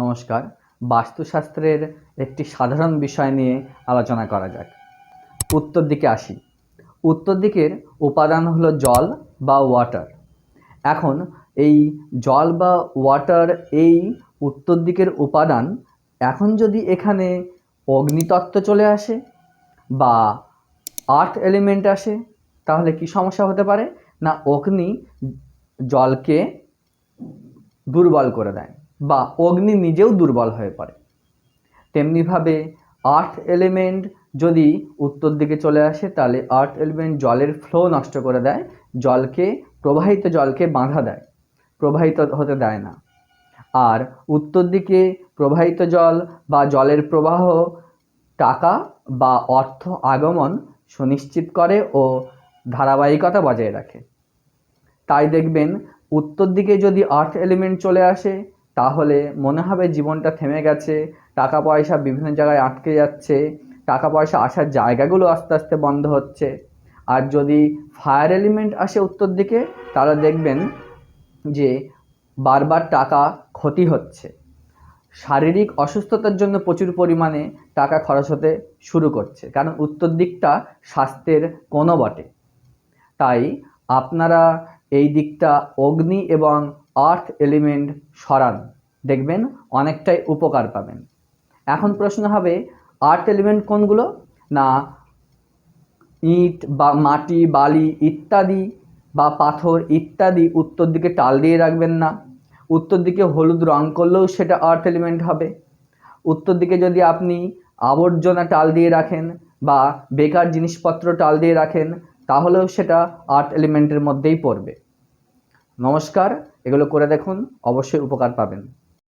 নমস্কার। বাস্তুশাস্ত্রের একটি সাধারণ বিষয় নিয়ে আলোচনা করা যাক। উত্তর দিকে আসি। উত্তর দিকের উপাদান হলো জল বা ওয়াটার এখন এই জল বা ওয়াটার এই উত্তর দিকের উপাদান এখন যদি এখানে অগ্নিতত্ত্ব চলে আসে বা আর্থ এলিমেন্ট আসে, তাহলে কি সমস্যা হতে পারে? না, অগ্নি জলকে দুর্বল করে দেয়। বা অগ্নি নিজেও দুর্বল হয়ে পড়ে। তেমনিভাবে আর্থ এলিমেন্ট যদি উত্তর দিকে চলে আসে, তাহলে আর্থ এলিমেন্ট জলের ফ্লো নষ্ট করে দেয়, জলকে, প্রবাহিত জলকে বাঁধা দেয়, প্রবাহিত হতে দেয় না। আর উত্তর দিকে প্রবাহিত জল বা জলের প্রবাহ, টাকা বা অর্থ আগমন সুনিশ্চিত করে ও ধারাবাহিকতা বজায় রাখে। তাই দেখবেন, উত্তর দিকে যদি আর্থ এলিমেন্ট চলে আসে তাহলে মনে হবে জীবনটা থেমে গেছে টাকা পয়সা বিভিন্ন জায়গায় আটকে যাচ্ছে টাকা পয়সা আসার জায়গাগুলো আস্তে আস্তে বন্ধ হচ্ছে। আর যদি ফায়ার এলিমেন্ট আসে উত্তর দিকে, তাহলে দেখবেন যে বারবার টাকা ক্ষতি হচ্ছে। শারীরিক অসুস্থতার জন্য প্রচুর পরিমাণে টাকা খরচ হতে শুরু করছে, কারণ উত্তর দিকটা স্বাস্থ্যের কোনো বটে। তাই আপনারা এই দিকটা অগ্নি এবং আর্থ এলিমেন্ট সরান। দেখবেন অনেকটাই উপকার পাবেন। এখন প্রশ্ন হবে আর্থ এলিমেন্ট কোনগুলো? না, ইট বা মাটি, বালি ইত্যাদি বা পাথর ইত্যাদি উত্তর দিকে টাল দিয়ে রাখবেন না। উত্তর দিকে হলুদ রং করলেও সেটা আর্থ এলিমেন্ট হবে। উত্তর দিকে যদি আপনি আবর্জনা টাল দিয়ে রাখেন বা বেকার জিনিসপত্র টাল দিয়ে রাখেন, তাহলেও সেটা আর্ট এলিমেন্টের মধ্যেই পড়বে। নমস্কার এগুলো করে দেখুন অবশ্যই উপকার পাবেন।